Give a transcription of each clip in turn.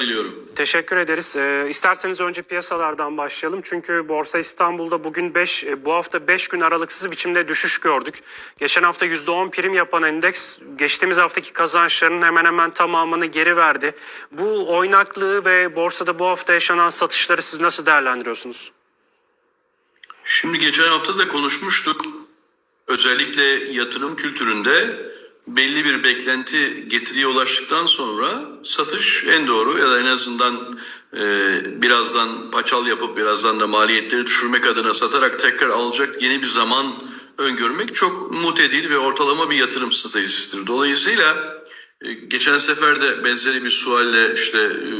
diliyorum. Teşekkür ederiz. Ee, isterseniz önce piyasalardan başlayalım. Çünkü Borsa İstanbul'da bugün 5 bu hafta 5 gün aralıksız biçimde düşüş gördük. Geçen hafta %10 prim yapan endeks geçtiğimiz haftaki kazançlarının hemen hemen tamamını geri verdi. Bu oynaklığı ve borsada bu hafta yaşanan satışları siz nasıl değerlendiriyorsunuz? Şimdi geçen hafta da konuşmuştuk. Özellikle yatırım kültüründe belli bir beklenti getiriye ulaştıktan sonra satış en doğru ya da en azından e, birazdan paçal yapıp birazdan da maliyetleri düşürmek adına satarak tekrar alacak yeni bir zaman öngörmek çok mutedil ve ortalama bir yatırım stratejisidir. Dolayısıyla e, Geçen sefer de benzeri bir sualle işte e,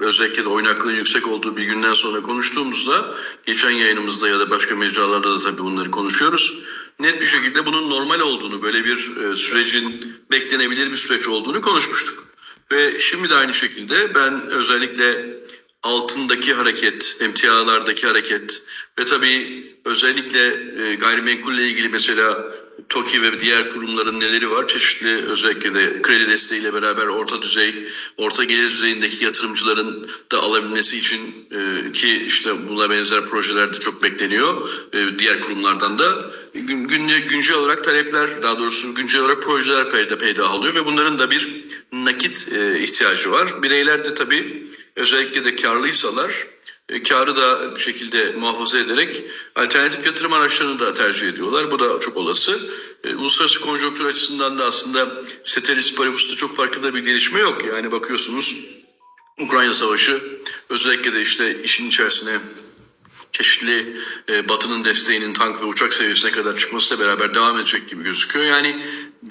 özellikle de oynaklığın yüksek olduğu bir günden sonra konuştuğumuzda geçen yayınımızda ya da başka mecralarda da tabii bunları konuşuyoruz. Net bir şekilde bunun normal olduğunu, böyle bir e, sürecin beklenebilir bir süreç olduğunu konuşmuştuk. Ve şimdi de aynı şekilde ben özellikle altındaki hareket, emtialardaki hareket ve tabii özellikle e, gayrimenkulle ilgili mesela TOKİ ve diğer kurumların neleri var? Çeşitli özellikle de kredi desteğiyle beraber orta düzey, orta gelir düzeyindeki yatırımcıların da alabilmesi için e, ki işte buna benzer projeler de çok bekleniyor e, diğer kurumlardan da gün, günce, güncel olarak talepler daha doğrusu güncel olarak projeler peyda peyda alıyor ve bunların da bir nakit e, ihtiyacı var. Bireyler de tabii özellikle de karlıysalar e, karı da bir şekilde muhafaza ederek alternatif yatırım araçlarını da tercih ediyorlar. Bu da çok olası. E, uluslararası konjonktür açısından da aslında Ceteris Paribus'ta çok farklı bir gelişme yok. Yani bakıyorsunuz Ukrayna Savaşı özellikle de işte işin içerisine çeşitli e, Batı'nın desteğinin tank ve uçak seviyesine kadar çıkmasıyla beraber devam edecek gibi gözüküyor. Yani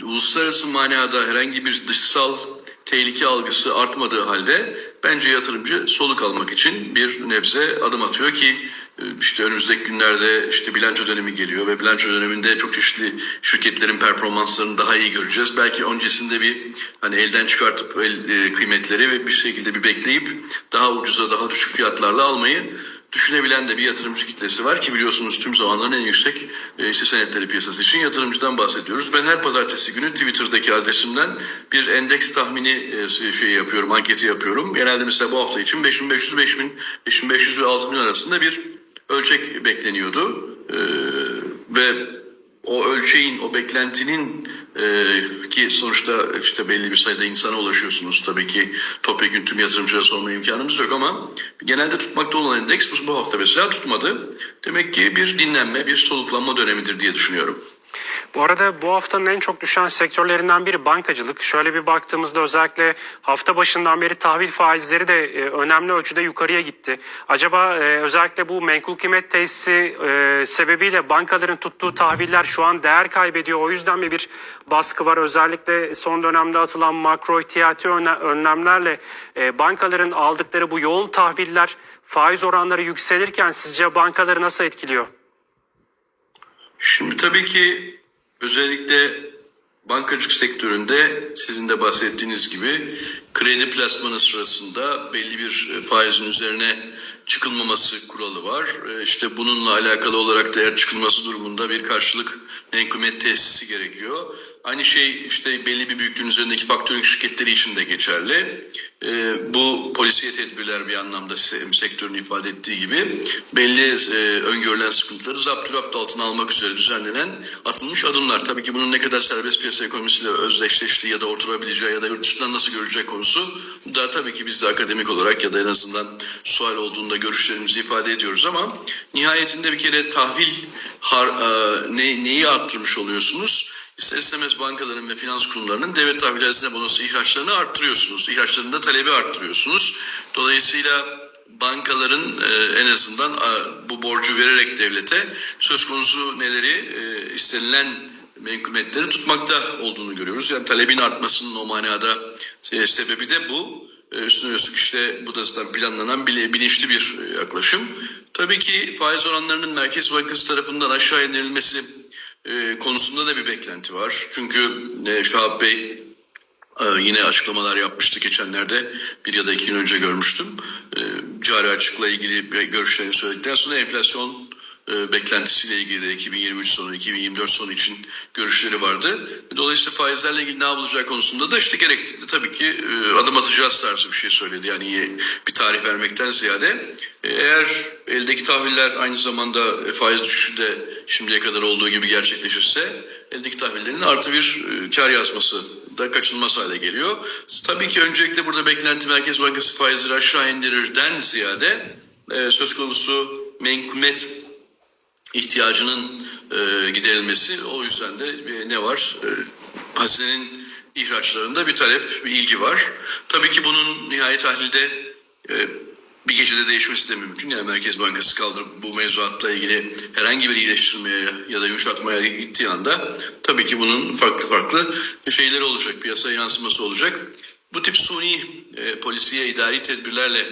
uluslararası manada herhangi bir dışsal tehlike algısı artmadığı halde bence yatırımcı soluk almak için bir nebze adım atıyor ki e, işte önümüzdeki günlerde işte bilanço dönemi geliyor ve bilanço döneminde çok çeşitli şirketlerin performanslarını daha iyi göreceğiz. Belki öncesinde bir hani elden çıkartıp el, e, kıymetleri ve bir şekilde bir bekleyip daha ucuza daha düşük fiyatlarla almayı düşünebilen de bir yatırımcı kitlesi var ki biliyorsunuz tüm zamanların en yüksek e, hisse senetleri piyasası için yatırımcıdan bahsediyoruz. Ben her pazartesi günü Twitter'daki adresimden bir endeks tahmini e, şey yapıyorum, anketi yapıyorum. Genelde mesela bu hafta için 5500 5000 5500 ve 6000 arasında bir ölçek bekleniyordu. E, ve o ölçeğin, o beklentinin e, ki sonuçta işte belli bir sayıda insana ulaşıyorsunuz. Tabii ki topyekun tüm yatırımcılara sorma imkanımız yok ama genelde tutmakta olan endeks bu, bu hafta mesela tutmadı. Demek ki bir dinlenme, bir soluklanma dönemidir diye düşünüyorum. Bu arada bu haftanın en çok düşen sektörlerinden biri bankacılık. Şöyle bir baktığımızda özellikle hafta başından beri tahvil faizleri de e, önemli ölçüde yukarıya gitti. Acaba e, özellikle bu menkul kıymet tesisi e, sebebiyle bankaların tuttuğu tahviller şu an değer kaybediyor. O yüzden mi bir baskı var? Özellikle son dönemde atılan makro ihtiyati önle- önlemlerle bankaların aldıkları bu yoğun tahviller faiz oranları yükselirken sizce bankaları nasıl etkiliyor? Şimdi tabii ki özellikle bankacılık sektöründe sizin de bahsettiğiniz gibi kredi plasmanı sırasında belli bir e, faizin üzerine çıkılmaması kuralı var. E, İşte bununla alakalı olarak da eğer çıkılması durumunda bir karşılık menkumet tesisi gerekiyor. Aynı şey işte belli bir büyüklüğün üzerindeki faktörün şirketleri için de geçerli. E, bu polisiye tedbirler bir anlamda se- sektörün ifade ettiği gibi belli e, öngörülen sıkıntıları zapturapt altına almak üzere düzenlenen atılmış adımlar. Tabii ki bunun ne kadar serbest piyasa ekonomisiyle özdeşleştiği ya da oturabileceği ya da yurt dışından nasıl görülecek konusu da tabii ki biz de akademik olarak ya da en azından sual olduğunda görüşlerimizi ifade ediyoruz ama nihayetinde bir kere tahvil har, e, ne, neyi arttırmış oluyorsunuz? İster istemez bankaların ve finans kurumlarının devlet tahvil hazine bonosu ihraçlarını arttırıyorsunuz. İhraçlarında talebi arttırıyorsunuz. Dolayısıyla bankaların e, en azından e, bu borcu vererek devlete söz konusu neleri e, istenilen menkumetleri tutmakta olduğunu görüyoruz. Yani talebin artmasının o manada e, sebebi de bu. E, üstüne üstlük işte bu da planlanan bilinçli bir e, yaklaşım. Tabii ki faiz oranlarının Merkez Bankası tarafından aşağı indirilmesi e, konusunda da bir beklenti var. Çünkü e, Şahap Bey e, yine açıklamalar yapmıştı geçenlerde bir ya da iki gün önce görmüştüm. E, cari açıkla ilgili görüşlerini söyledikten sonra enflasyon beklentisiyle ilgili de 2023 sonu, 2024 sonu için görüşleri vardı. Dolayısıyla faizlerle ilgili ne yapılacağı konusunda da işte gerekli tabii ki e, adım atacağız tarzı bir şey söyledi. Yani bir tarih vermekten ziyade e, eğer eldeki tahviller aynı zamanda e, faiz düşüşü de şimdiye kadar olduğu gibi gerçekleşirse eldeki tahvillerin artı bir e, kar yazması da kaçınılmaz hale geliyor. Tabii ki öncelikle burada beklenti Merkez Bankası faizleri aşağı indirirden ziyade e, söz konusu menkumet ihtiyacının e, giderilmesi. O yüzden de e, ne var? E, hazinenin ihraçlarında bir talep, bir ilgi var. Tabii ki bunun nihai tahlilde e, bir gecede değişmesi de mümkün. Yani Merkez Bankası kaldırıp bu mevzuatla ilgili herhangi bir iyileştirmeye ya da yumuşatmaya gittiği anda tabii ki bunun farklı farklı şeyleri olacak, piyasaya yansıması olacak. Bu tip suni e, polisiye idari tedbirlerle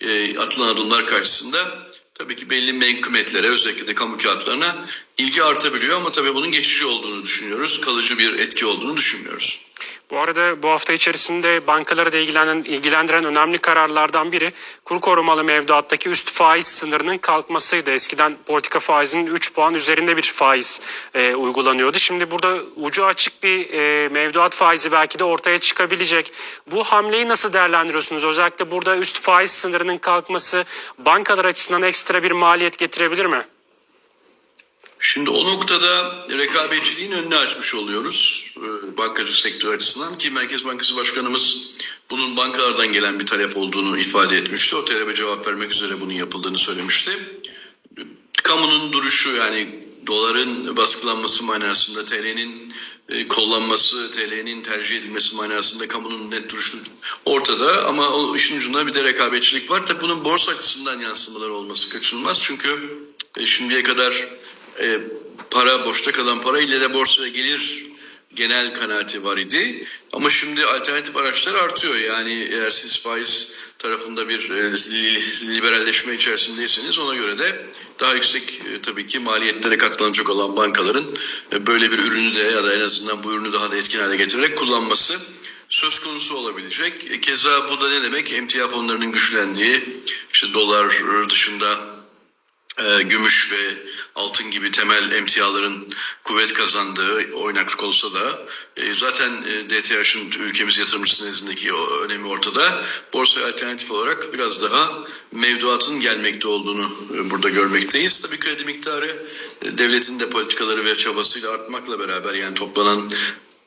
e, atılan adımlar karşısında tabii ki belli menkumetlere özellikle de kamu kağıtlarına ilgi artabiliyor ama tabii bunun geçici olduğunu düşünüyoruz. Kalıcı bir etki olduğunu düşünmüyoruz. Bu arada bu hafta içerisinde bankaları da ilgilenen, ilgilendiren önemli kararlardan biri kur korumalı mevduattaki üst faiz sınırının kalkmasıydı. Eskiden politika faizinin 3 puan üzerinde bir faiz e, uygulanıyordu. Şimdi burada ucu açık bir e, mevduat faizi belki de ortaya çıkabilecek. Bu hamleyi nasıl değerlendiriyorsunuz? Özellikle burada üst faiz sınırının kalkması bankalar açısından ekstra bir maliyet getirebilir mi? Şimdi o noktada rekabetçiliğin önünü açmış oluyoruz e, bankacı sektör açısından ki Merkez Bankası Başkanımız bunun bankalardan gelen bir talep olduğunu ifade etmişti. O talebe cevap vermek üzere bunun yapıldığını söylemişti. Kamunun duruşu yani doların baskılanması manasında TL'nin e, kollanması, TL'nin tercih edilmesi manasında kamunun net duruşu ortada ama o işin ucunda bir de rekabetçilik var. Tabii bunun borsa açısından yansımaları olması kaçınılmaz. Çünkü e, şimdiye kadar e, para boşta kalan para ile de borsaya gelir genel kanaati var idi. Ama şimdi alternatif araçlar artıyor. Yani eğer siz faiz tarafında bir e, li- liberalleşme içerisindeyseniz ona göre de daha yüksek e, tabii ki maliyetlere katlanacak olan bankaların e, böyle bir ürünü de ya da en azından bu ürünü daha da etkin hale getirerek kullanması söz konusu olabilecek. E, Keza bu da ne demek? Emtia fonlarının güçlendiği, işte dolar dışında e, gümüş ve altın gibi temel emtiaların kuvvet kazandığı oynaklık olsa da e, zaten e, DTH'ın ülkemiz yatırımcısı nezdindeki önemi ortada. Borsaya alternatif olarak biraz daha mevduatın gelmekte olduğunu e, burada görmekteyiz. Tabii kredi miktarı e, devletin de politikaları ve çabasıyla artmakla beraber yani toplanan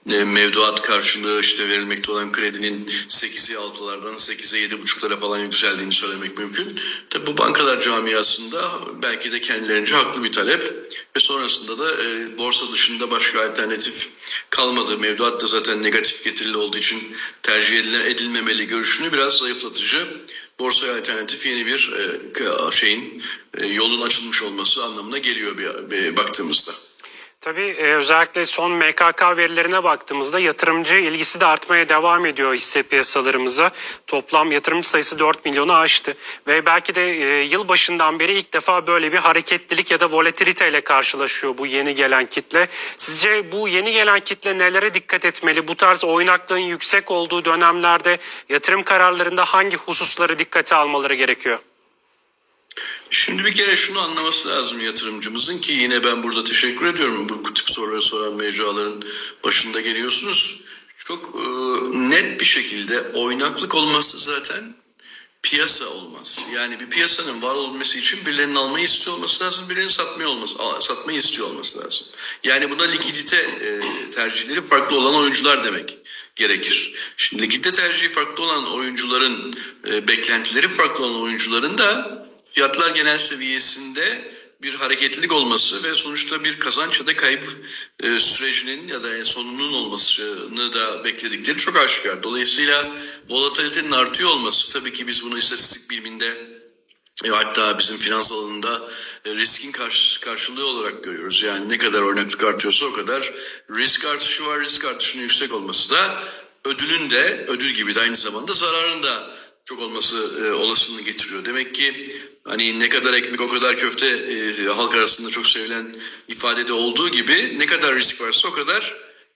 mevduat karşılığı işte verilmekte olan kredinin 8'i 6'lardan 8'e 7,5'lara falan yükseldiğini söylemek mümkün. Tabi bu bankalar camiasında belki de kendilerince haklı bir talep ve sonrasında da e, borsa dışında başka alternatif kalmadı. Mevduat da zaten negatif getirili olduğu için tercih edilmemeli görüşünü biraz zayıflatıcı. Borsaya alternatif yeni bir e, şeyin e, yolun açılmış olması anlamına geliyor bir, bir baktığımızda. Tabii e, özellikle son MKK verilerine baktığımızda yatırımcı ilgisi de artmaya devam ediyor hisse piyasalarımıza. Toplam yatırımcı sayısı 4 milyonu aştı. Ve belki de e, yıl başından beri ilk defa böyle bir hareketlilik ya da volatilite ile karşılaşıyor bu yeni gelen kitle. Sizce bu yeni gelen kitle nelere dikkat etmeli? Bu tarz oynaklığın yüksek olduğu dönemlerde yatırım kararlarında hangi hususları dikkate almaları gerekiyor? Şimdi bir kere şunu anlaması lazım yatırımcımızın ki yine ben burada teşekkür ediyorum bu tip soruları soran mecraların başında geliyorsunuz. Çok e, net bir şekilde oynaklık olması zaten piyasa olmaz. Yani bir piyasanın var olması için birilerinin almayı istiyor olması lazım, birilerinin satmayı olması, satmayı istiyor olması lazım. Yani buna likidite e, tercihleri farklı olan oyuncular demek gerekir. Şimdi likidite tercihi farklı olan oyuncuların e, beklentileri farklı olan oyuncuların da fiyatlar genel seviyesinde bir hareketlilik olması ve sonuçta bir kazanç ya da kayıp e, sürecinin ya da sonunun olmasını da bekledikleri çok aşikar. Dolayısıyla volatilitenin artıyor olması tabii ki biz bunu istatistik biliminde e, hatta bizim finans alanında e, riskin karşı, karşılığı olarak görüyoruz. Yani ne kadar oynaklık artıyorsa o kadar risk artışı var. Risk artışının yüksek olması da ödülün de ödül gibi de aynı zamanda zararın da çok olması e, olasılığını getiriyor. Demek ki hani ne kadar ekmek o kadar köfte e, halk arasında çok sevilen ifadede olduğu gibi ne kadar risk varsa o kadar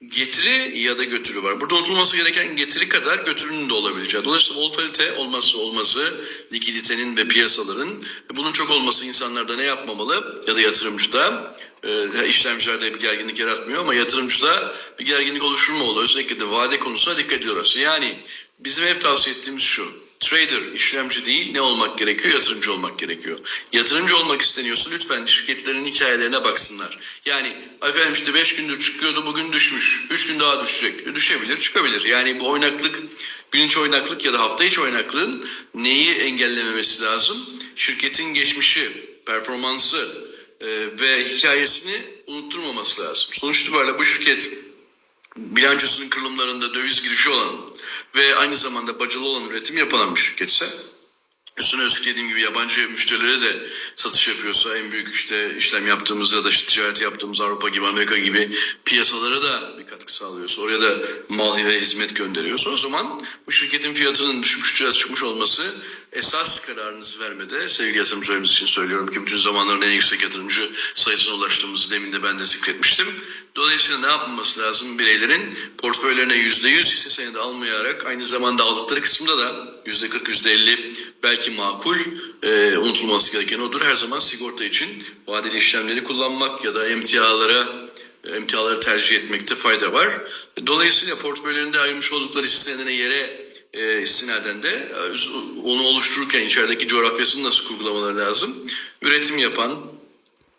getiri ya da götürü var. Burada unutulması gereken getiri kadar götürünün de olabileceği. Dolayısıyla volatilite olmazsa olmazı likiditenin ve piyasaların bunun çok olması insanlarda ne yapmamalı ya da yatırımcıda e, işlemcilerde bir gerginlik yaratmıyor ama yatırımcıda bir gerginlik oluşturmamalı. Özellikle de vade konusuna dikkat ediyoruz. Yani bizim hep tavsiye ettiğimiz şu. Trader, işlemci değil ne olmak gerekiyor? Yatırımcı olmak gerekiyor. Yatırımcı olmak isteniyorsa lütfen şirketlerin hikayelerine baksınlar. Yani efendim işte 5 gündür çıkıyordu bugün düşmüş. 3 gün daha düşecek. Düşebilir, çıkabilir. Yani bu oynaklık, gün içi oynaklık ya da hafta içi oynaklığın neyi engellememesi lazım? Şirketin geçmişi, performansı e, ve hikayesini unutturmaması lazım. Sonuç itibariyle bu şirket bilançosunun kırılımlarında döviz girişi olan ve aynı zamanda bacılı olan üretim yapan bir şirketse üstüne üstlük dediğim gibi yabancı müşterilere de satış yapıyorsa en büyük işte işlem yaptığımız ya da işte ticaret yaptığımız Avrupa gibi Amerika gibi piyasalara da bir katkı sağlıyorsa oraya da mal ve hizmet gönderiyorsa o zaman bu şirketin fiyatının düşmüş çıkmış olması esas kararınızı vermede sevgili yatırımcılarımız için söylüyorum ki bütün zamanların en yüksek yatırımcı sayısına ulaştığımızı demin de ben de zikretmiştim. Dolayısıyla ne yapılması lazım? Bireylerin portföylerine %100 hisse senedi almayarak aynı zamanda aldıkları kısımda da %40, %50 belki makul e, unutulması gereken odur. Her zaman sigorta için vadeli işlemleri kullanmak ya da emtialara emtiaları tercih etmekte fayda var. Dolayısıyla portföylerinde ayırmış oldukları hisse senedine yere e, istinaden de e, onu oluştururken içerideki coğrafyasını nasıl kurgulamaları lazım? Üretim yapan,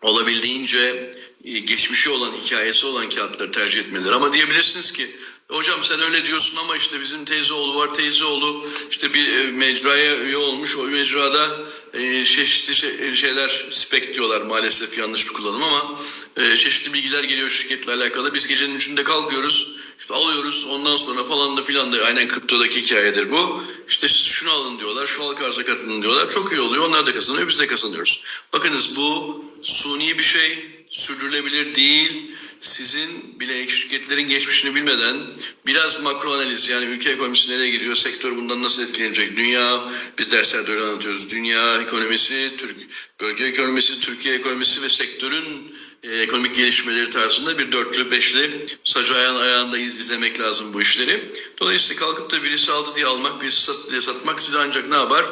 olabildiğince e, geçmişi olan, hikayesi olan kağıtları tercih etmeleri. Ama diyebilirsiniz ki hocam sen öyle diyorsun ama işte bizim teyze oğlu var. Teyze oğlu işte bir e, mecraya üye olmuş. O mecrada e, çeşitli şey- şeyler spek diyorlar maalesef yanlış bir kullanım ama e, çeşitli bilgiler geliyor şirketle alakalı. Biz gecenin üçünde kalkıyoruz. İşte alıyoruz ondan sonra falan da filan da aynen kriptodaki hikayedir bu. İşte şunu alın diyorlar, şu halka arza katılın diyorlar. Çok iyi oluyor. Onlar da kazanıyor, biz de kazanıyoruz. Bakınız bu suni bir şey, sürdürülebilir değil. Sizin bile şirketlerin geçmişini bilmeden biraz makro analiz yani ülke ekonomisi nereye gidiyor, sektör bundan nasıl etkilenecek, dünya, biz derslerde öyle anlatıyoruz. Dünya ekonomisi, Türk, bölge ekonomisi, Türkiye ekonomisi ve sektörün e, ekonomik gelişmeleri tarzında bir dörtlü beşli sacı ayağın ayağında iz- izlemek lazım bu işleri. Dolayısıyla kalkıp da birisi aldı diye almak, birisi sattı diye satmak sizi ancak ne yapar?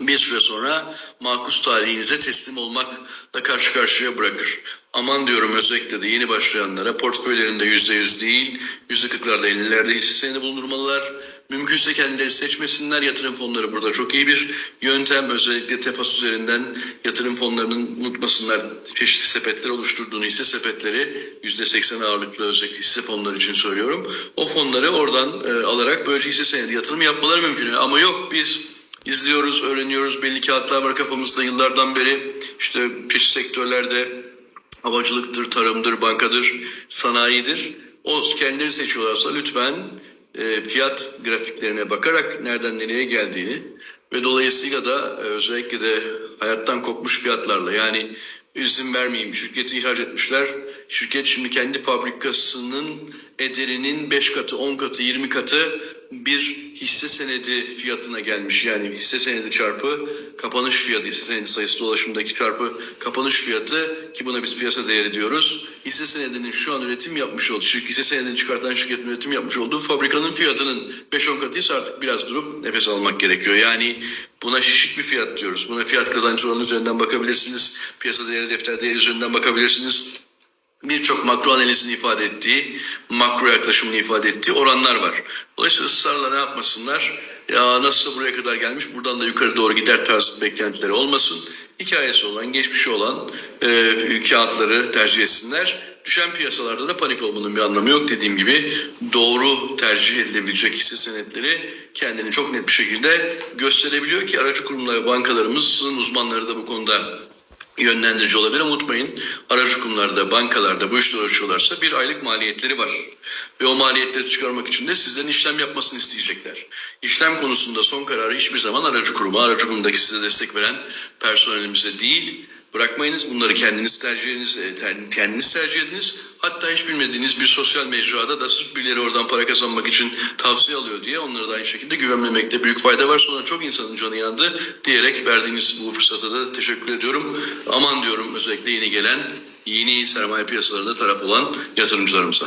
Bir süre sonra makus tarihinize teslim olmakla karşı karşıya bırakır. Aman diyorum özellikle de yeni başlayanlara portföylerinde yüzde yüz değil, yüzde kırklarda ellilerde hisse senedi bulundurmalılar. Mümkünse kendileri seçmesinler. Yatırım fonları burada çok iyi bir yöntem. Özellikle tefas üzerinden yatırım fonlarının unutmasınlar çeşitli sepetler oluşturduğunu hisse sepetleri %80 ağırlıklı özellikle hisse fonları için söylüyorum. O fonları oradan e, alarak böylece hisse senedi yatırım yapmaları mümkün. Ama yok biz izliyoruz, öğreniyoruz. Belli kağıtlar var kafamızda yıllardan beri. İşte çeşitli sektörlerde havacılıktır, tarımdır, bankadır, sanayidir. O kendileri seçiyorlarsa lütfen e, fiyat grafiklerine bakarak nereden nereye geldiğini ve dolayısıyla da e, özellikle de hayattan kopmuş fiyatlarla yani izin vermeyeyim şirketi ihraç etmişler. Şirket şimdi kendi fabrikasının ederinin 5 katı, 10 katı, 20 katı bir hisse senedi fiyatına gelmiş. Yani hisse senedi çarpı kapanış fiyatı, hisse senedi sayısı dolaşımdaki çarpı kapanış fiyatı ki buna biz piyasa değeri diyoruz. Hisse senedinin şu an üretim yapmış olduğu, şirket, hisse senedini çıkartan şirketin üretim yapmış olduğu fabrikanın fiyatının 5-10 katıysa artık biraz durup nefes almak gerekiyor. Yani buna şişik bir fiyat diyoruz. Buna fiyat kazancı oranı üzerinden bakabilirsiniz. Piyasa değeri, defter değeri üzerinden bakabilirsiniz birçok makro analizin ifade ettiği, makro yaklaşımın ifade ettiği oranlar var. Dolayısıyla ısrarla ne yapmasınlar? Ya nasılsa buraya kadar gelmiş, buradan da yukarı doğru gider tarzı beklentileri olmasın. Hikayesi olan, geçmişi olan e, kağıtları tercih etsinler. Düşen piyasalarda da panik olmanın bir anlamı yok. Dediğim gibi doğru tercih edilebilecek hisse senetleri kendini çok net bir şekilde gösterebiliyor ki aracı kurumlar ve bankalarımızın uzmanları da bu konuda yönlendirici olabilir. Unutmayın aracı kurumlarda, bankalarda bu işle uğraşıyorlarsa bir aylık maliyetleri var. Ve o maliyetleri çıkarmak için de sizlerin işlem yapmasını isteyecekler. İşlem konusunda son kararı hiçbir zaman aracı kuruma, aracı kurumdaki size destek veren personelimize değil, Bırakmayınız bunları kendiniz tercih ediniz, e, kendiniz tercih ediniz. Hatta hiç bilmediğiniz bir sosyal mecrada da sırf birileri oradan para kazanmak için tavsiye alıyor diye onlara da aynı şekilde güvenmemekte büyük fayda var. Sonra çok insanın canı yandı diyerek verdiğiniz bu fırsata da teşekkür ediyorum. Aman diyorum özellikle yeni gelen yeni sermaye piyasalarında taraf olan yatırımcılarımıza.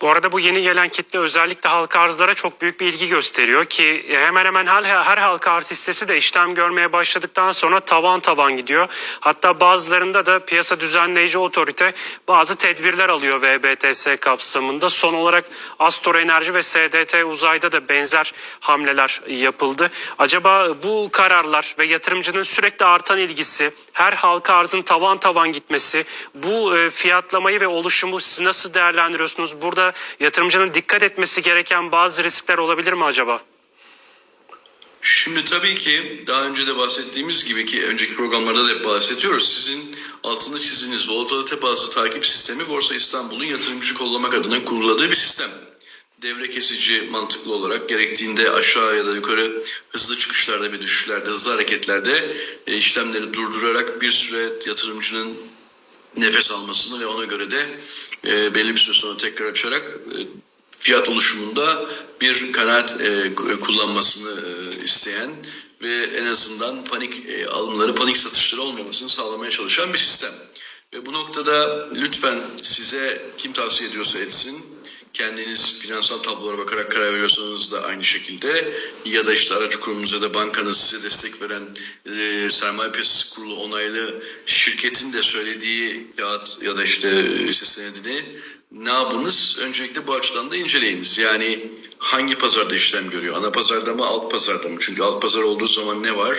Bu arada bu yeni gelen kitle özellikle halka arzlara çok büyük bir ilgi gösteriyor ki hemen hemen her, her halka arz hissesi de işlem görmeye başladıktan sonra tavan tavan gidiyor. Hatta bazılarında da piyasa düzenleyici otorite bazı tedbirler alıyor VBTS kapsamında. Son olarak Astor Enerji ve SDT Uzay'da da benzer hamleler yapıldı. Acaba bu kararlar ve yatırımcının sürekli artan ilgisi, her halka arzın tavan tavan gitmesi, bu e, fiyatlamayı ve oluşumu siz nasıl değerlendiriyorsunuz? Burada yatırımcının dikkat etmesi gereken bazı riskler olabilir mi acaba? Şimdi tabii ki daha önce de bahsettiğimiz gibi ki önceki programlarda da hep bahsediyoruz. Sizin altını çizdiğiniz volatilite bazlı takip sistemi Borsa İstanbul'un yatırımcı kollamak adına kuruladığı bir sistem. Devre kesici mantıklı olarak gerektiğinde aşağı ya da yukarı hızlı çıkışlarda ve düşüşlerde, hızlı hareketlerde e, işlemleri durdurarak bir süre yatırımcının nefes almasını ve ona göre de e, belli bir süre sonra tekrar açarak e, fiyat oluşumunda bir kanaat e, kullanmasını e, isteyen ve en azından panik e, alımları, panik satışları olmamasını sağlamaya çalışan bir sistem. Ve bu noktada lütfen size kim tavsiye ediyorsa etsin kendiniz finansal tablolara bakarak karar veriyorsanız da aynı şekilde ya da işte aracı kurumunuz ya da bankanız size destek veren e, sermaye piyasası kurulu onaylı şirketin de söylediği kağıt ya da işte hisse senedini ne yapınız? Öncelikle bu açıdan da inceleyiniz. Yani hangi pazarda işlem görüyor? Ana pazarda mı, alt pazarda mı? Çünkü alt pazar olduğu zaman ne var?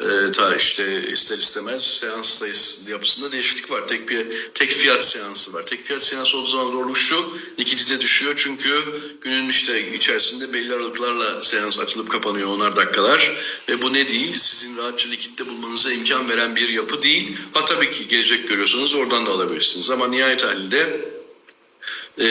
Ee, ta işte ister istemez seans sayısı yapısında değişiklik var. Tek bir tek fiyat seansı var. Tek fiyat seansı olduğu zaman zorluk şu, likidite düşüyor çünkü günün işte içerisinde belli aralıklarla seans açılıp kapanıyor onar dakikalar ve bu ne değil? Sizin rahatça likitte bulmanıza imkan veren bir yapı değil. Ha tabii ki gelecek görüyorsanız oradan da alabilirsiniz ama nihayet halinde e,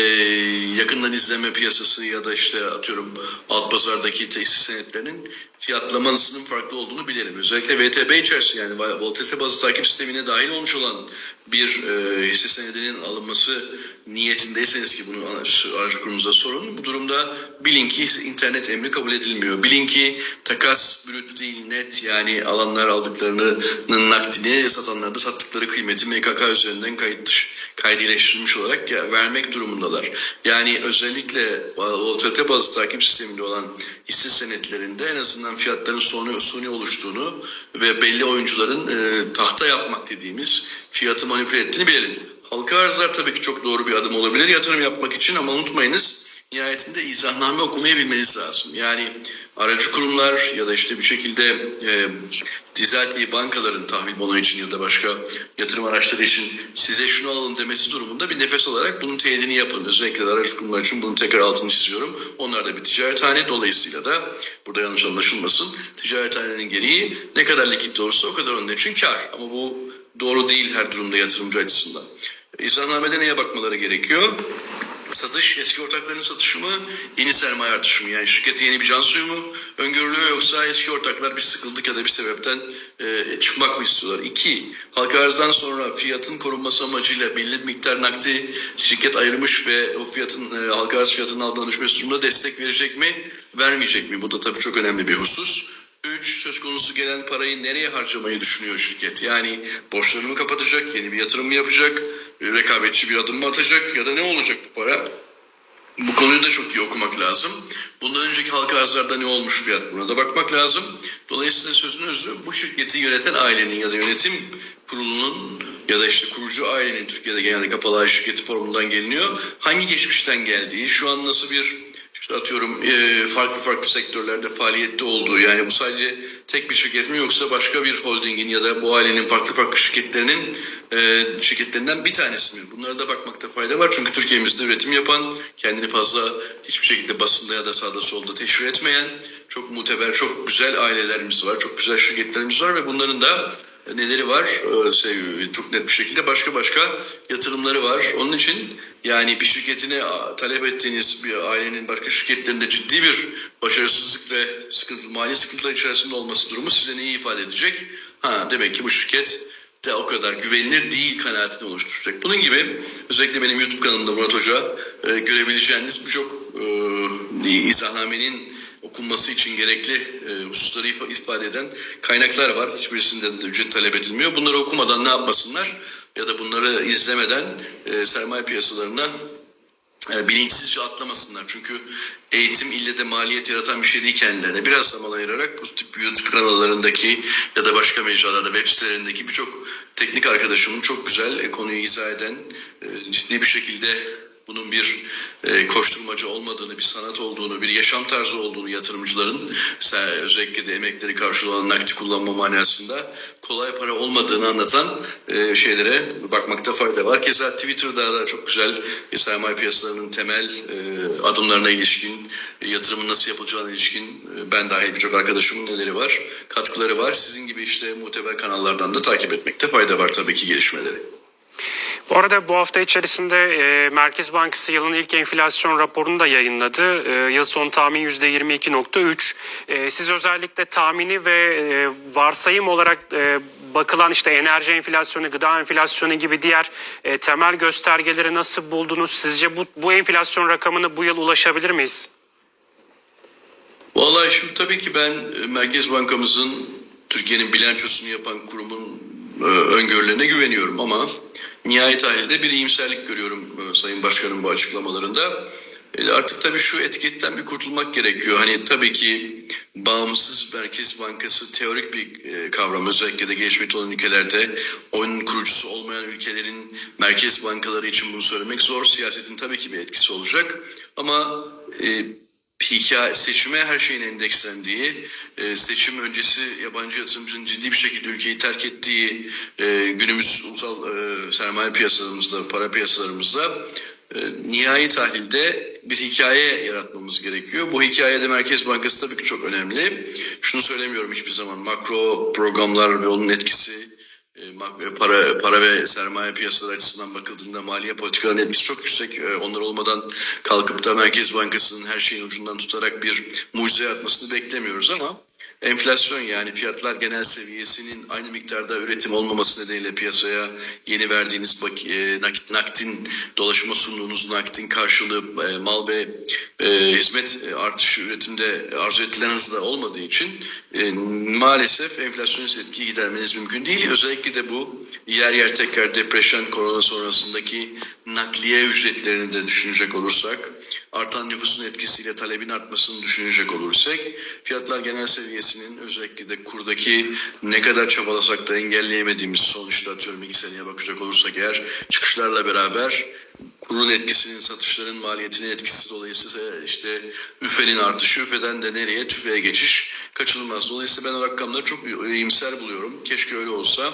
yakından izleme piyasası ya da işte atıyorum alt pazardaki tesis senetlerinin fiyatlamasının farklı olduğunu bilelim. Özellikle VTB içerisinde yani volatilite bazı takip sistemine dahil olmuş olan bir e, hisse senedinin alınması niyetindeyseniz ki bunu aracı kurumuza sorun. Bu durumda bilin ki internet emri kabul edilmiyor. Bilin ki takas brüt değil net yani alanlar aldıklarının nakdini satanlar da sattıkları kıymeti MKK üzerinden kayıt dışı kaydileştirilmiş olarak vermek durumundalar. Yani özellikle volatilite bazı takip sisteminde olan hisse senetlerinde en azından fiyatların suni, suni oluştuğunu ve belli oyuncuların e, tahta yapmak dediğimiz fiyatı manipüle ettiğini bilelim. Halka arzlar tabii ki çok doğru bir adım olabilir yatırım yapmak için ama unutmayınız nihayetinde izahname okumayı bilmeniz lazım. Yani aracı kurumlar ya da işte bir şekilde e, dizeltliği bankaların tahvil bono için ya da başka yatırım araçları için size şunu alın demesi durumunda bir nefes alarak bunun teyidini yapın. Özellikle aracı kurumlar için bunu tekrar altını çiziyorum. Onlar da bir ticarethane dolayısıyla da burada yanlış anlaşılmasın. Ticarethanenin gereği ne kadar likit olursa o kadar onun için kar. Ama bu doğru değil her durumda yatırımcı açısından. İzahnamede neye bakmaları gerekiyor? Satış eski ortakların satışı mı, yeni sermaye artışı mı? Yani şirkete yeni bir can suyu mu öngörülüyor yoksa eski ortaklar bir sıkıldık ya da bir sebepten e, çıkmak mı istiyorlar? İki, halka arzdan sonra fiyatın korunması amacıyla belli bir miktar nakdi şirket ayırmış ve o fiyatın e, halka arz fiyatının altına düşmesi durumunda destek verecek mi, vermeyecek mi? Bu da tabii çok önemli bir husus. Üç, söz konusu gelen parayı nereye harcamayı düşünüyor şirket? Yani borçlarını mı kapatacak, yeni bir yatırım mı yapacak, rekabetçi bir adım mı atacak ya da ne olacak bu para? Bu konuyu da çok iyi okumak lazım. Bundan önceki halka arzlarda ne olmuş fiyat buna da bakmak lazım. Dolayısıyla sözün özü bu şirketi yöneten ailenin ya da yönetim kurulunun ya da işte kurucu ailenin Türkiye'de genelde kapalı şirketi formundan geliniyor. Hangi geçmişten geldiği, şu an nasıl bir işte atıyorum e, farklı farklı sektörlerde faaliyette olduğu yani bu sadece tek bir şirket mi yoksa başka bir holdingin ya da bu ailenin farklı farklı şirketlerinin e, şirketlerinden bir tanesi mi? Bunlara da bakmakta fayda var çünkü Türkiye'mizde üretim yapan, kendini fazla hiçbir şekilde basında ya da sağda solda teşhir etmeyen çok muteber, çok güzel ailelerimiz var, çok güzel şirketlerimiz var ve bunların da neleri var? Şey, çok net bir şekilde başka başka yatırımları var. Onun için yani bir şirketine talep ettiğiniz bir ailenin başka şirketlerinde ciddi bir başarısızlık ve sıkıntı, mali sıkıntılar içerisinde olması durumu size neyi ifade edecek? Ha, demek ki bu şirket de o kadar güvenilir değil kanaatini oluşturacak. Bunun gibi özellikle benim YouTube kanalımda Murat Hoca e, görebileceğiniz birçok e, izahnamenin okunması için gerekli e, hususları ifade eden kaynaklar var. Hiçbirisinden de ücret talep edilmiyor. Bunları okumadan ne yapmasınlar? Ya da bunları izlemeden e, sermaye piyasalarına e, bilinçsizce atlamasınlar. Çünkü eğitim ille de maliyet yaratan bir şey değil kendilerine. Biraz zaman ayırarak bu tip YouTube kanallarındaki ya da başka mecralarda web sitelerindeki birçok teknik arkadaşımın çok güzel e, konuyu izah eden e, ciddi bir şekilde bunun bir e, koşturmaca olmadığını, bir sanat olduğunu, bir yaşam tarzı olduğunu yatırımcıların özellikle de emekleri karşılanan nakdi kullanma manasında kolay para olmadığını anlatan e, şeylere bakmakta fayda var. Keza Twitter'da da çok güzel sermaye piyasalarının temel e, adımlarına ilişkin, yatırımın nasıl yapılacağına ilişkin ben dahil birçok arkadaşımın neleri var, katkıları var. Sizin gibi işte muteber kanallardan da takip etmekte fayda var tabii ki gelişmeleri. Bu arada bu hafta içerisinde e, Merkez Bankası yılın ilk enflasyon raporunu da yayınladı. E, yıl sonu tahmin %22.3. E, siz özellikle tahmini ve e, varsayım olarak e, bakılan işte enerji enflasyonu, gıda enflasyonu gibi diğer e, temel göstergeleri nasıl buldunuz? Sizce bu, bu enflasyon rakamını bu yıl ulaşabilir miyiz? Vallahi şimdi tabii ki ben e, Merkez Bankamızın Türkiye'nin bilançosunu yapan kurumun e, öngörülerine güveniyorum ama nihayet tahlilde bir iyimserlik görüyorum e, Sayın Başkan'ın bu açıklamalarında. E, Artık tabii şu etiketten bir kurtulmak gerekiyor. Hani tabii ki bağımsız Merkez Bankası teorik bir e, kavram. Özellikle de gelişmekte olan ülkelerde onun kurucusu olmayan ülkelerin merkez bankaları için bunu söylemek zor. Siyasetin tabii ki bir etkisi olacak. Ama e, hikaye, seçime her şeyin endekslendiği, e, seçim öncesi yabancı yatırımcının ciddi bir şekilde ülkeyi terk ettiği e, günümüz ulusal e, sermaye piyasalarımızda, para piyasalarımızda e, nihai tahlilde bir hikaye yaratmamız gerekiyor. Bu hikayede Merkez Bankası tabii ki çok önemli. Şunu söylemiyorum hiçbir zaman makro programlar ve onun etkisi e, para para ve sermaye piyasaları açısından bakıldığında maliye politikalarının etkisi çok yüksek. E, Onlar olmadan kalkıp da Merkez Bankası'nın her şeyin ucundan tutarak bir mucize yaratmasını beklemiyoruz ama enflasyon yani fiyatlar genel seviyesinin aynı miktarda üretim olmaması nedeniyle piyasaya yeni verdiğiniz bak, e, nakit, nakdin dolaşıma sunduğunuz nakdin karşılığı e, mal ve e, hizmet artışı üretimde arzu edilen hızda olmadığı için e, maalesef enflasyonist etkiyi gidermeniz mümkün değil. Özellikle de bu yer yer tekrar depresyon korona sonrasındaki nakliye ücretlerini de düşünecek olursak artan nüfusun etkisiyle talebin artmasını düşünecek olursak fiyatlar genel seviyesinin özellikle de kurdaki ne kadar çabalasak da engelleyemediğimiz sonuçta atıyorum iki seneye bakacak olursak eğer çıkışlarla beraber kurun etkisinin satışların maliyetinin etkisi dolayısıyla işte üfenin artışı üfeden de nereye tüfeğe geçiş kaçınılmaz. Dolayısıyla ben o rakamları çok iyimser buluyorum. Keşke öyle olsa.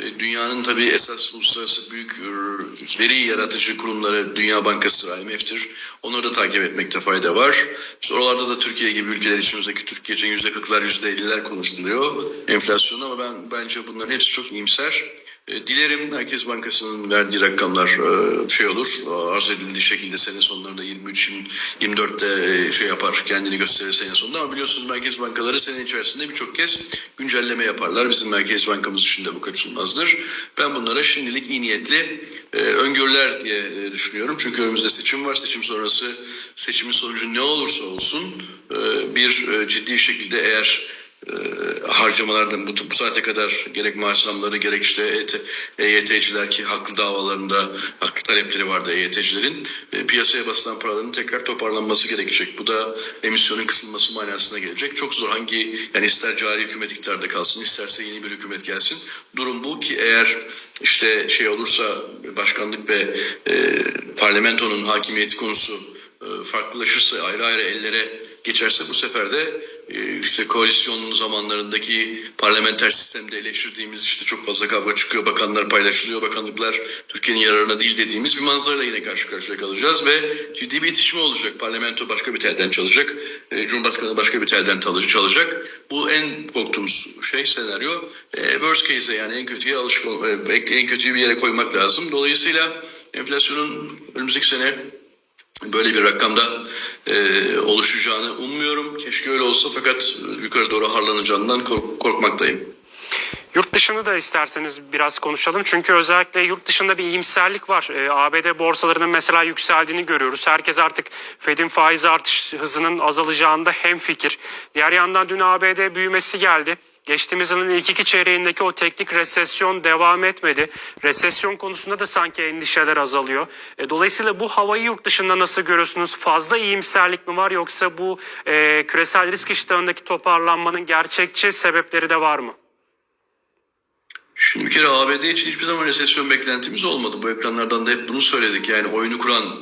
E, Dünyanın tabii esas uluslararası büyük e, veri yaratıcı kurumları Dünya Bankası, IMF'tir. Onları da takip etmekte fayda var. İşte oralarda da Türkiye gibi ülkeler için özellikle Türkiye için yüzde kırklar, yüzde elliler konuşuluyor enflasyon ama ben bence bunların hepsi çok iyimser. E, Dilerim Merkez Bankası'nın verdiği rakamlar e, şey olur, e, arz edildiği şekilde sene sonlarında 23-24'te e, şey yapar, kendini gösterir sene sonunda. Ama biliyorsunuz Merkez Bankaları sene içerisinde birçok kez güncelleme yaparlar. Bizim Merkez Bankamız için de bu kaçınılmazdır. Ben bunlara şimdilik iyi niyetli öngörüler diye düşünüyorum. Çünkü önümüzde seçim var. Seçim sonrası seçimin sonucu ne olursa olsun bir ciddi şekilde eğer harcamalardan bu, bu saate kadar gerek maaş zamları gerek işte EYT, EYT'ciler ki haklı davalarında haklı talepleri vardı EYT'cilerin e, piyasaya basılan paraların tekrar toparlanması gerekecek. Bu da emisyonun kısılması manasına gelecek. Çok zor hangi yani ister cari hükümet iktidarda kalsın isterse yeni bir hükümet gelsin. Durum bu ki eğer işte şey olursa başkanlık ve e, parlamentonun hakimiyeti konusu e, farklılaşırsa ayrı ayrı ellere geçerse bu sefer de e, işte koalisyon zamanlarındaki parlamenter sistemde eleştirdiğimiz işte çok fazla kavga çıkıyor, bakanlar paylaşılıyor, bakanlıklar Türkiye'nin yararına değil dediğimiz bir manzarayla yine karşı karşıya kalacağız ve ciddi bir itişme olacak. Parlamento başka bir telden çalacak, e, Cumhurbaşkanı başka bir telden çalacak. Bu en korktuğumuz şey senaryo. E, worst case'e yani en kötüye alışık e, en kötüyü bir yere koymak lazım. Dolayısıyla enflasyonun önümüzdeki sene böyle bir rakamda e, oluşacağını ummuyorum. Keşke öyle olsa fakat yukarı doğru harlanacağından kork- korkmaktayım. Yurt dışını da isterseniz biraz konuşalım. Çünkü özellikle yurt dışında bir iyimserlik var. Ee, ABD borsalarının mesela yükseldiğini görüyoruz. Herkes artık Fed'in faiz artış hızının azalacağında hemfikir. Diğer yandan dün ABD büyümesi geldi. Geçtiğimiz yılın ilk iki çeyreğindeki o teknik resesyon devam etmedi. Resesyon konusunda da sanki endişeler azalıyor. E, dolayısıyla bu havayı yurt dışında nasıl görüyorsunuz? Fazla iyimserlik mi var yoksa bu e, küresel risk iştahındaki toparlanmanın gerçekçi sebepleri de var mı? Şimdi bir kere ABD için hiçbir zaman resesyon beklentimiz olmadı. Bu ekranlardan da hep bunu söyledik. Yani oyunu kuran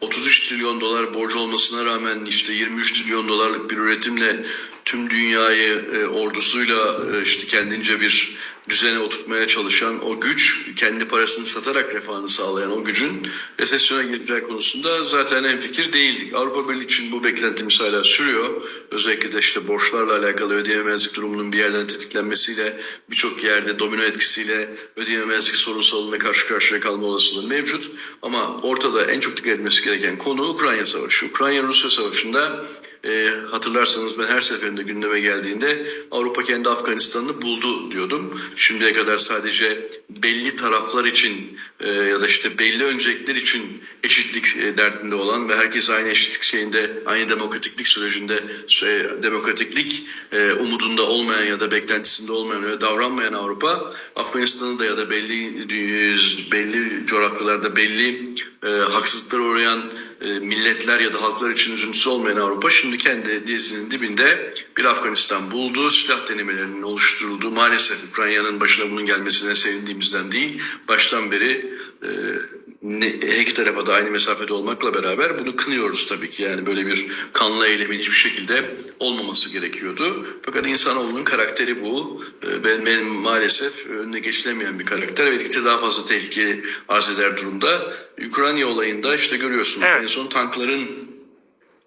33 trilyon dolar borcu olmasına rağmen işte 23 trilyon dolarlık bir üretimle tüm dünyayı e, ordusuyla e, işte kendince bir düzene oturtmaya çalışan o güç, kendi parasını satarak refahını sağlayan o gücün resesyona gireceği konusunda zaten en fikir değildik. Avrupa Birliği için bu beklentimiz hala sürüyor. Özellikle de işte borçlarla alakalı ödeyememezlik durumunun bir yerden tetiklenmesiyle birçok yerde domino etkisiyle ödeyememezlik sorunsalına karşı karşıya kalma olasılığı mevcut. Ama ortada en çok dikkat edilmesi gereken konu Ukrayna Savaşı. Ukrayna-Rusya Savaşı'nda e, hatırlarsanız ben her seferinde gündeme geldiğinde Avrupa kendi Afganistan'ını buldu diyordum. Şimdiye kadar sadece belli taraflar için e, ya da işte belli öncelikler için eşitlik e, derdinde olan ve herkes aynı eşitlik şeyinde, aynı demokratiklik sürecinde şey, demokratiklik e, umudunda olmayan ya da beklentisinde olmayan öyle davranmayan Avrupa, Afganistan'ı da ya da belli belli coğrafyalarda belli e, haksızlıklara uğrayan e, milletler ya da halklar için üzüntüsü olmayan Avrupa şimdi kendi dizinin dibinde bir Afganistan buldu. Silah denemelerinin oluşturulduğu maalesef Ukrayna'nın başına bunun gelmesine sevindiğimizden değil. Baştan beri e, her iki tarafa da aynı mesafede olmakla beraber bunu kınıyoruz tabii ki. Yani böyle bir kanlı eylemin hiçbir şekilde olmaması gerekiyordu. Fakat insanoğlunun karakteri bu. E, ben, benim maalesef önüne geçilemeyen bir karakter ve gittikçe daha fazla tehlike arz eder durumda. Ukrayna olayında işte görüyorsunuz Evet. en son tankların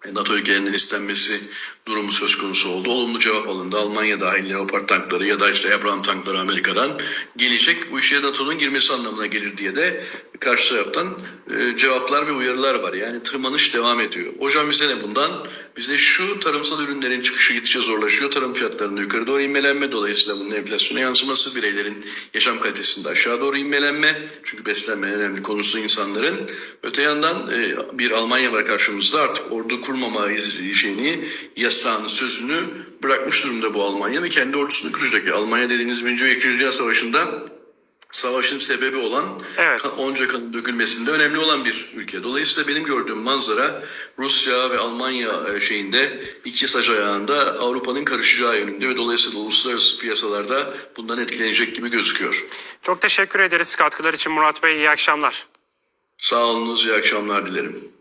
NATO ülkelerinden istenmesi durumu söz konusu oldu. Olumlu cevap alındı. Almanya dahil Leopard tankları ya da işte Abraham tankları Amerika'dan gelecek. Bu işe NATO'nun girmesi anlamına gelir diye de karşı taraftan e, cevaplar ve uyarılar var. Yani tırmanış devam ediyor. Hocam bize ne bundan? Bize şu tarımsal ürünlerin çıkışı gittikçe zorlaşıyor. Tarım fiyatlarında yukarı doğru inmelenme dolayısıyla bunun enflasyona yansıması bireylerin yaşam kalitesinde aşağı doğru inmelenme. Çünkü beslenme en önemli konusu insanların. Öte yandan e, bir Almanya var karşımızda artık ordu kurmama şeyini yasağını sözünü bırakmış durumda bu Almanya ve kendi ordusunu kuracak. Almanya dediğiniz Birinci ve İkinci Dünya Savaşı'nda savaşın sebebi olan Evet. kan- onca kanın dökülmesinde önemli olan bir ülke. Dolayısıyla benim gördüğüm manzara Rusya ve Almanya e, şeyinde iki saç ayağında Avrupa'nın karışacağı yönünde ve dolayısıyla uluslararası piyasalarda bundan etkilenecek gibi gözüküyor. Çok teşekkür ederiz katkılar için Murat Bey. İyi akşamlar. Sağ olunuz, iyi akşamlar dilerim.